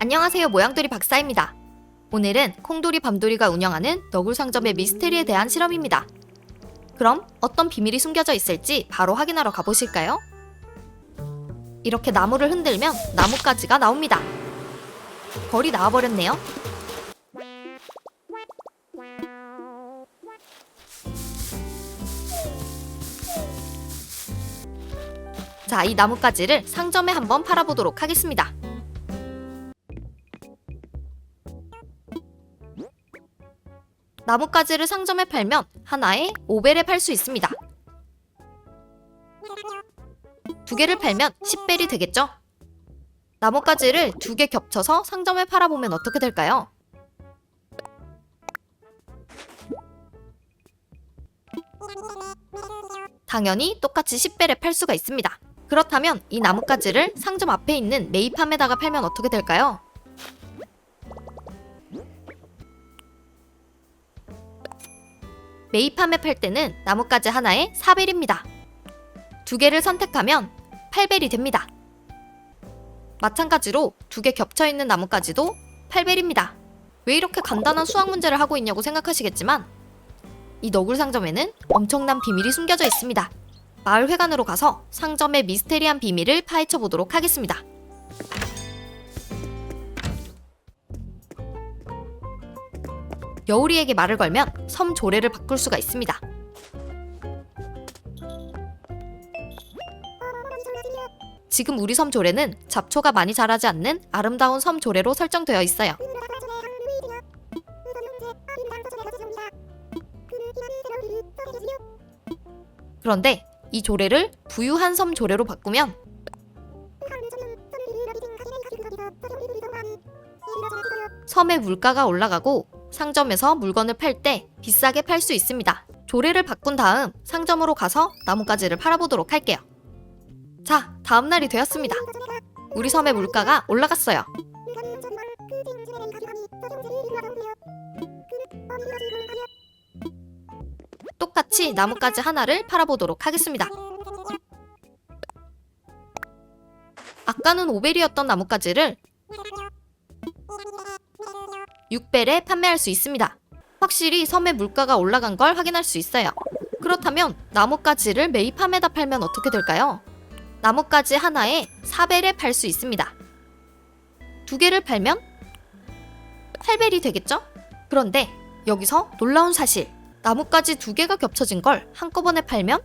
안녕하세요 모양돌이 박사입니다. 오늘은 콩돌이 밤돌이가 운영하는 너굴 상점의 미스테리에 대한 실험입니다. 그럼 어떤 비밀이 숨겨져 있을지 바로 확인하러 가보실까요? 이렇게 나무를 흔들면 나뭇가지가 나옵니다. 벌이 나와버렸네요. 자, 이 나뭇가지를 상점에 한번 팔아보도록 하겠습니다. 나뭇가지를 상점에 팔면 하나에 5벨에 팔 수 있습니다. 두 개를 팔면 10벨이 되겠죠? 나뭇가지를 두 개 겹쳐서 상점에 팔아보면 어떻게 될까요? 당연히 똑같이 10벨에 팔 수가 있습니다. 그렇다면 이 나뭇가지를 상점 앞에 있는 매입함에다가 팔면 어떻게 될까요? 매입함에 팔 때는 나뭇가지 하나에 4벨입니다. 두 개를 선택하면 8벨이 됩니다. 마찬가지로 두 개 겹쳐 있는 나뭇가지도 8벨입니다. 왜 이렇게 간단한 수학 문제를 하고 있냐고 생각하시겠지만 이 너굴 상점에는 엄청난 비밀이 숨겨져 있습니다. 마을 회관으로 가서 상점의 미스테리한 비밀을 파헤쳐 보도록 하겠습니다. 여우리에게 말을 걸면 섬 조례를 바꿀 수가 있습니다. 지금 우리 섬 조례는 잡초가 많이 자라지 않는 아름다운 섬 조례로 설정되어 있어요. 그런데 이 조례를 부유한 섬 조례로 바꾸면 섬의 물가가 올라가고 상점에서 물건을 팔 때 비싸게 팔 수 있습니다. 조례를 바꾼 다음 상점으로 가서 나뭇가지를 팔아보도록 할게요. 자, 다음 날이 되었습니다. 우리 섬의 물가가 올라갔어요. 똑같이 나뭇가지 하나를 팔아보도록 하겠습니다. 아까는 5벨이었던 나뭇가지를 6벨에 판매할 수 있습니다. 확실히 섬의 물가가 올라간 걸 확인할 수 있어요. 그렇다면 나뭇가지를 매입함에다 팔면 어떻게 될까요? 나뭇가지 하나에 4벨에 팔 수 있습니다. 두 개를 팔면 8벨이 되겠죠? 그런데 여기서 놀라운 사실. 나뭇가지 두 개가 겹쳐진 걸 한꺼번에 팔면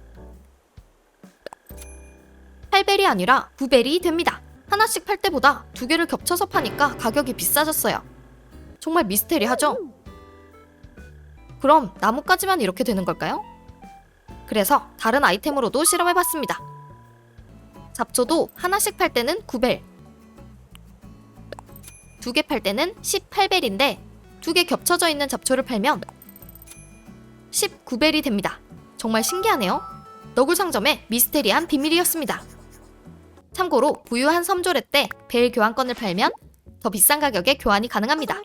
8벨이 아니라 9벨이 됩니다. 하나씩 팔 때보다 두 개를 겹쳐서 파니까 가격이 비싸졌어요. 정말 미스테리하죠? 그럼 나뭇가지만 이렇게 되는 걸까요? 그래서 다른 아이템으로도 실험해봤습니다. 잡초도 하나씩 팔 때는 9벨, 두 개 팔 때는 18벨인데 두 개 겹쳐져 있는 잡초를 팔면 19벨이 됩니다. 정말 신기하네요. 너굴 상점의 미스테리한 비밀이었습니다. 참고로 부유한 섬조례 때벨 교환권을 팔면 더 비싼 가격에 교환이 가능합니다.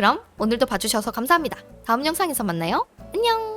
그럼 오늘도 봐주셔서 감사합니다. 다음 영상에서 만나요. 안녕!